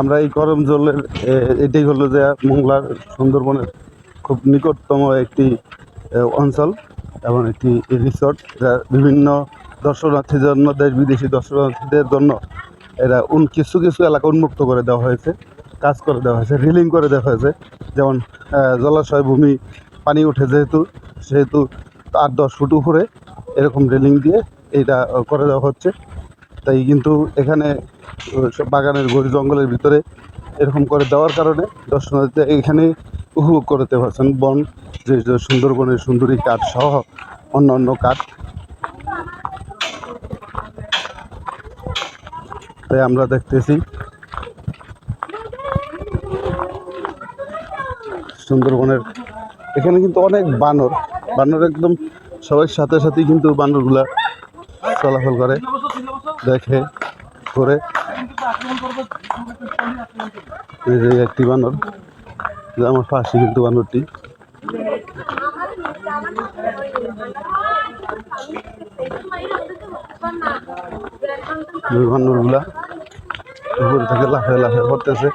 আমরা এই করম জলের এটাই হলো যে মোংলার সুন্দরবনের খুব নিকটতম একটি অঞ্চল এবং একটি রিসোর্ট যা বিভিন্ন দর্শনার্থীর জন্য, দেশ বিদেশি দর্শনার্থীদের জন্য এরা উন, কিছু কিছু এলাকা উন্মুক্ত করে দেওয়া হয়েছে, কাজ করে দেওয়া হয়েছে রিলিং করে দেওয়া হয়েছে। যেমন জলাশয় ভূমি, পানি ওঠে যেহেতু, সেহেতু আট দশ ফুট উপরে এরকম রেলিং দিয়ে আহ, করে দেওয়া হচ্ছে। তাই কিন্তু এখানে বাগানের গড়ি জঙ্গলের ভিতরে এরকম করে দেওয়ার কারণে দর্শনার্থীরা এখানে উপভোগ করতে পারছেন। বন যে সুন্দরবনের সুন্দরী কাঠ সহ অন্য অন্য কাঠ। তাই আমরা দেখতেছি সুন্দরবনের। এখানে কিন্তু অনেক বানর বানর একদম সবাই সাথে সাথেই কিন্তু বানরগুলা চলাচল করে, দেখে, করে। এই যে একটি বানর, যে আমার পাশে কিন্তু বানরটি। বানরগুলা থেকে লাফে লাফে করতেছে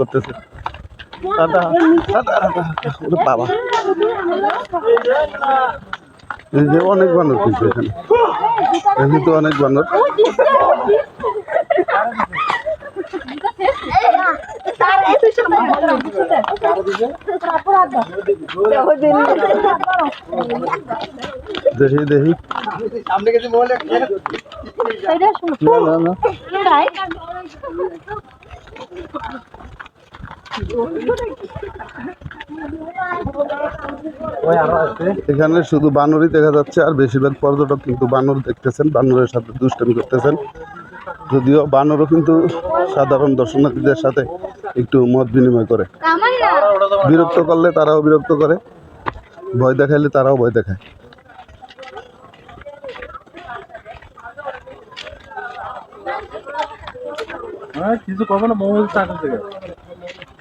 করতেছে। দাদা দাদা দাদা বাবা। এই যে অনেক বানর কিন্তু এখানে। এখানে কিন্তু অনেক বানর। দেখি দেখি। না না না। এখানে শুধু বানরই দেখা যাচ্ছে, আর বেশিরভাগ পর্যটক কিন্তু বানর দেখতেছেন, বানরের সাথে দুষ্টামি করতেছেন। যদিও বানরও কিন্তু সাধারণ দর্শনার্থীদের সাথে একটু মত বিনিময় করে। বিরক্ত করলে তারাও বিরক্ত করে, ভয় দেখাইলে তারাও ভয় দেখায়। হ্যাঁ কিছু করব না মোবাইল থেকে।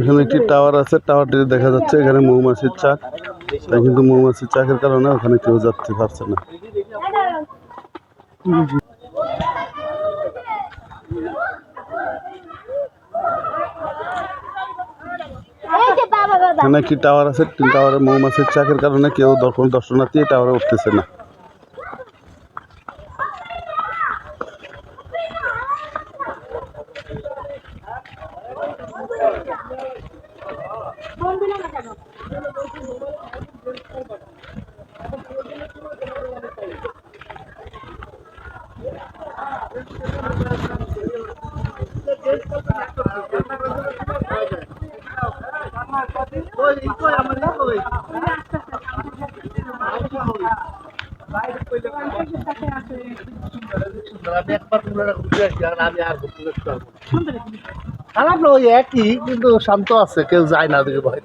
এখানে একটি টাওয়ার আছে টাওয়ারটি দেখা যাচ্ছে এখানে মৌমাছির চাক। তাই কিন্তু মৌমাছির চাকের কারণে ওখানে কেউ যাচ্ছে পারছে না। এখানে একটি টাওয়ার আছে টাওয়ারে মৌমাছির চাকের কারণে কেউ দর্শন দর্শনার্থী টাওয়ারে উঠতেছে না। খারাপ না ওই একই কিন্তু শান্ত আছে কেউ যায় না ওদিকে ভয়।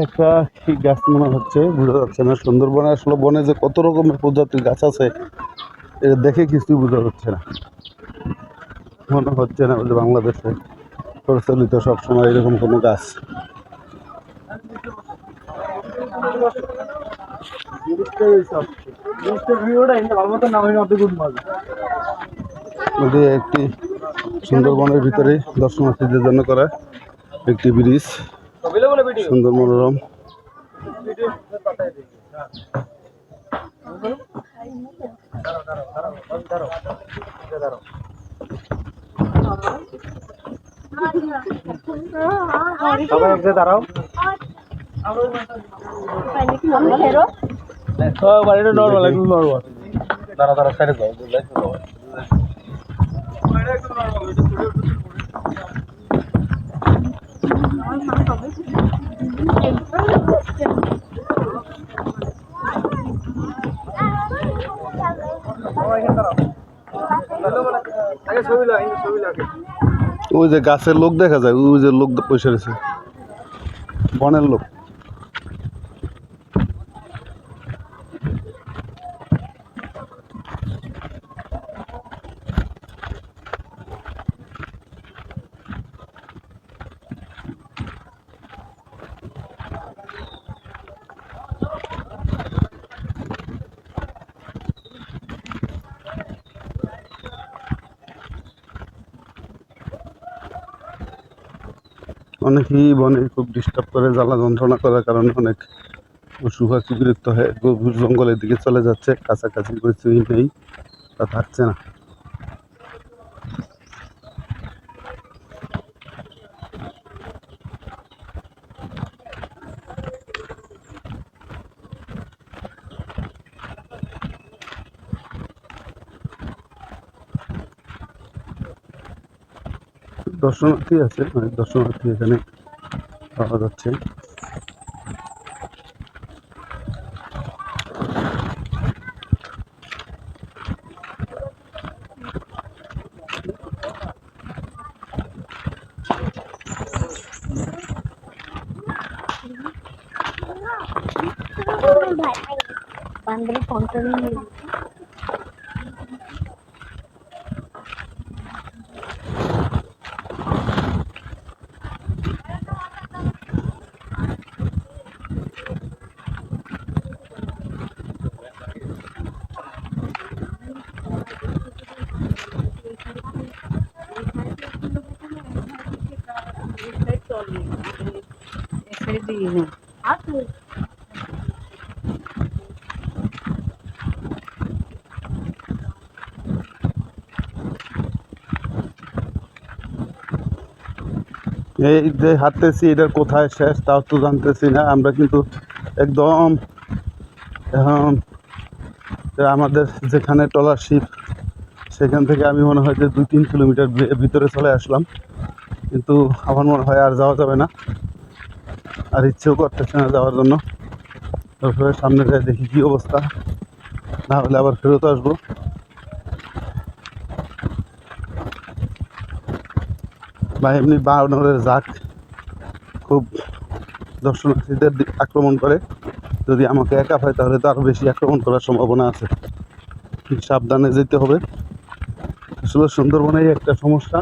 একটা কি গাছ মনে হচ্ছে বোঝা যাচ্ছে না। সুন্দরবনে আসলে বনে যে কত রকমের প্রজাতির গাছ আছে এটা দেখে কিছুই বোঝা যাচ্ছে না। মনে হচ্ছে না যে বাংলাদেশে প্রচলিত সবসময় এরকম কোনো গাছ। একটি সুন্দরবনের ভিতরে দর্শনার্থীদের জন্য করা একটি ব্রিজ। সুন্দর মনোরম। সবাই এক দাঁড়াও। বাড়িটা নর্মাল একদম নর্মাল দাঁড়া দাঁড়া সাইডে যাও। ওই যে গাছের লোক দেখা যায় ওই যে লোক বসে রয়েছে। বনের লোক। অনেকেই বনে খুব ডিস্টার্ব করে, জ্বালা যন্ত্রণা করার কারণে অনেক পশু পাখি বিরক্ত হয়ে গভীর জঙ্গলের দিকে চলে যাচ্ছে। কাছাকাছি পরিস্থিতি নেই, তা থাকছে না। দর্শনার্থী আছে অনেক দর্শনার্থী এখানে পাওয়া যাচ্ছে। বান্ধবী ফোনটা এই যে হাঁটতেছি, এটার কোথায় শেষ তাও তো জানতেছি না। আমরা কিন্তু একদম এখন আমাদের যেখানে টলার শিপ, সেখান থেকে আমি মনে হয় যে দুই তিন কিলোমিটার ভিতরে চলে আসলাম। কিন্তু আমার মনে হয় আর যাওয়া যাবে না। আর ইচ্ছেও করতেছে না যাওয়ার জন্য। তারপরে সামনে যাই দেখি কী অবস্থা। না হলে আবার ফেরত আসব। বা এমনি বানরের জাক খুব দর্শনার্থীদের আক্রমণ করে। যদি আমাকে একা হয় তাহলে তো আরও বেশি আক্রমণ করার সম্ভাবনা আছে। সাবধানে যেতে হবে। আসলে সুন্দরবনেই একটা সমস্যা।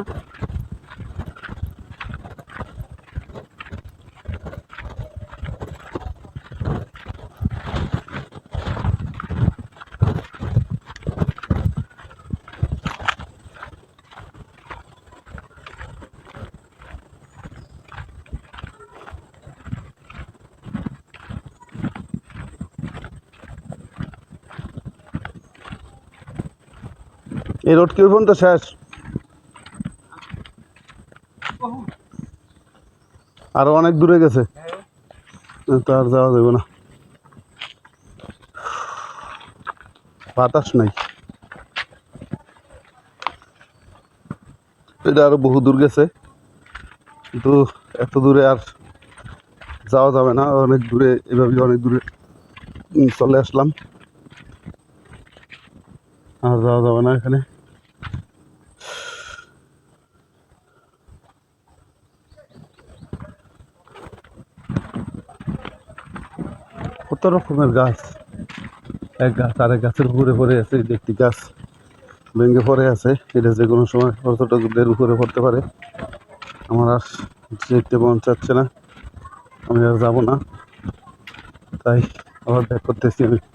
এই রোড কি পর্যন্ত শেষ আরও অনেক দূরে গেছে। তো আর যাওয়া যাবে না। বাতাস নাই। এটা আরও বহু দূর গেছে। কিন্তু এত দূরে আর যাওয়া যাবে না। অনেক দূরে এভাবে অনেক দূরে চলে আসলাম। আর যাওয়া যাবে না এখানে। রকমের গাছ? এক গাছ, আরেক গাছের উপরে পড়ে আছে একটি গাছ ভেঙে পড়ে আছে। এটা যে কোনো সময় পর্যটকদের উপরে পড়তে পারে। আমার আর যেতে মন চাচ্ছে না। আমি আর যাব না। তাই আবার ব্যাক করতেছি আমি।